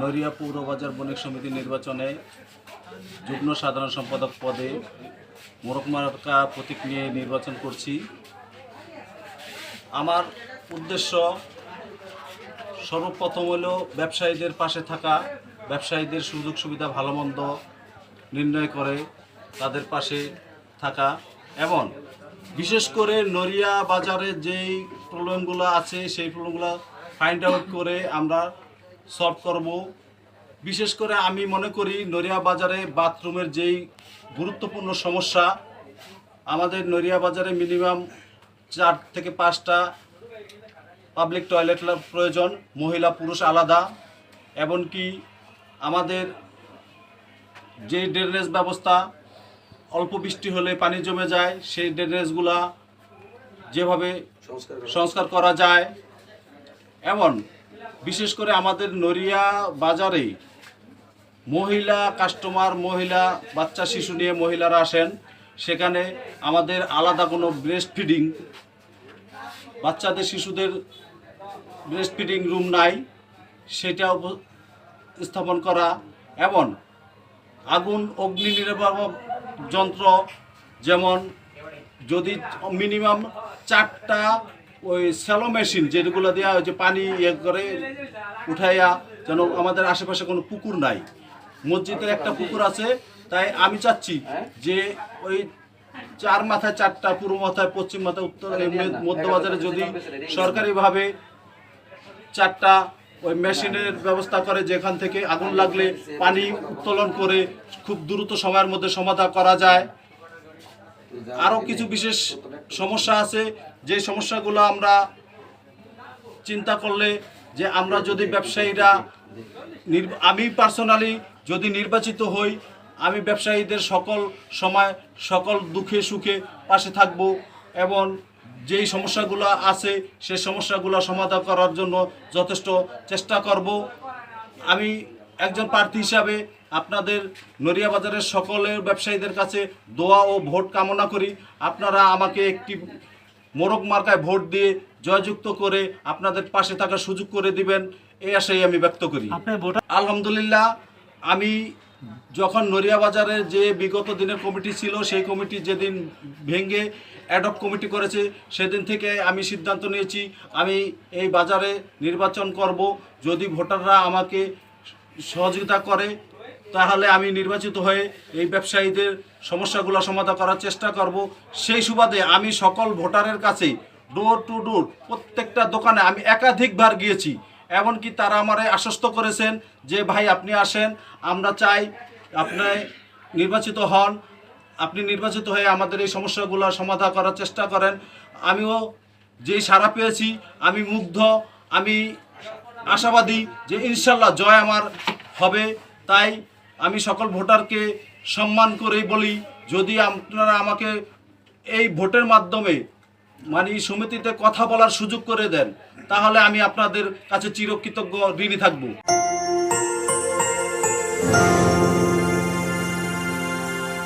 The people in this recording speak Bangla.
নড়িয়া পৌরবাজার বণিক সমিতি নির্বাচনে যুগ্ম সাধারণ সম্পাদক পদে মোরক মার্কা প্রতীক নিয়ে নির্বাচন করছি। আমার উদ্দেশ্য সর্বপ্রথম হলো ব্যবসায়ীদের পাশে থাকা, ব্যবসায়ীদের সুযোগ সুবিধা ভালো মন্দ নির্ণয় করে তাদের পাশে থাকা এবং বিশেষ করে নড়িয়া বাজারে যেই প্রবলেমগুলো আছে, সেই প্রবলেমগুলো ফাইন্ড আউট করে আমরা সলভ করব। বিশেষ করে আমি মনে করি নড়িয়া বাজারে বাথরুমের যেই গুরুত্বপূর্ণ সমস্যা, আমাদের নড়িয়া বাজারে মিনিমাম চার থেকে পাঁচটা পাবলিক টয়লেট প্রয়োজন, মহিলা পুরুষ আলাদা, এমনকি আমাদের যে ড্রেনেজ ব্যবস্থা, অল্প বৃষ্টি হলে পানি জমে যায়, সেই ড্রেনেজগুলা যেভাবে সংস্কার করা। যায়। এমন, বিশেষ করে আমাদের নড়িয়া বাজারে মহিলা কাস্টমার, মহিলা বাচ্চা শিশু নিয়ে মহিলারা আসেন। সেখানে আমাদের আলাদা কোনো ব্রেস্ট ফিডিং বাচ্চাদের শিশুদের ব্রেস্ট ফিডিং রুম নাই। সেটা স্থাপন করা। এবং আগুন, অগ্নি নির্বাপক যন্ত্র, যেমন যদি মিনিমাম চারটা ওই স্যালো মেশিন যেগুলো দেওয়া হয়েছে পানি ইয়ে করে উঠাইয়া যেন আমাদের আশেপাশে কোনো পুকুর নাই। মসজিদের একটা পুকুর আছে, তাই আমি চাচ্ছি যে ওই চার মাথায় চারটা, পূর্ব মাথায়, পশ্চিম মাথায়, উত্তর মধ্যবাজারে যদি সরকারিভাবে চারটা ওই মেশিনের ব্যবস্থা করে, যেখান থেকে আগুন লাগলে পানি উত্তোলন করে খুব দ্রুত সময়ের মধ্যে সমাধান করা যায়। আরও কিছু বিশেষ সমস্যা আছে, যে সমস্যাগুলো আমরা চিন্তা করলে যে আমরা যদি ব্যবসায়ীরা আমি পার্সোনালি যদি নির্বাচিত হই, আমি ব্যবসায়ীদের সকল সময় সকল দুঃখে সুখে পাশে থাকব এবং যেই সমস্যাগুলো আছে সেই সমস্যাগুলো সমাধান করার জন্য যথেষ্ট চেষ্টা করব। আমি একজন প্রার্থী হিসাবে আপনাদের নড়িয়া বাজারের সকলের ব্যবসায়ীদের কাছে দোয়া ও ভোট কামনা করি। আপনারা আমাকে একটি মোরগ মার্কায় ভোট দিয়ে জয়যুক্ত করে আপনাদের পাশে থাকার সুযোগ করে দিবেন এই আশাই আমি ব্যক্ত করি। ভোটার আলহামদুলিল্লাহ আমি যখন নড়িয়া বাজারের যে বিগত দিনের কমিটি ছিল সেই কমিটি যেদিন ভেঙে অ্যাডপ কমিটি করেছে সেদিন থেকে আমি সিদ্ধান্ত নিয়েছি আমি এই বাজারে নির্বাচন করব। যদি ভোটাররা আমাকে সহযোগিতা করে, তাহলে আমি নির্বাচিত হয়ে এই ব্যবসায়ীদের সমস্যাগুলো সমাধান করার চেষ্টা করব। সেই সুবাদে আমি সকল ভোটারের কাছে ডোর টু ডোর প্রত্যেকটা দোকানে আমি একাধিকবার গিয়েছি। এমনকি তারা আমারে আশ্বস্ত করেছেন যে, ভাই, আপনি আসেন, আমরা চাই আপনি নির্বাচিত হন। আপনি নির্বাচিত হয়ে আমাদের এই সমস্যাগুলো সমাধান করার চেষ্টা করেন। আমিও যেই সাড়া পেয়েছি, আমি মুগ্ধ, আমি আশাবাদী যে ইনশাল্লাহ জয় আমার হবে। তাই আমি সকল ভোটারকে সম্মান করেই বলি, যদি আপনারা আমাকে এই ভোটের মাধ্যমে মানে সমিতিতে কথা বলার সুযোগ করে দেন, তাহলে আমি আপনাদের কাছে চিরকৃতজ্ঞ ঋণী থাকব।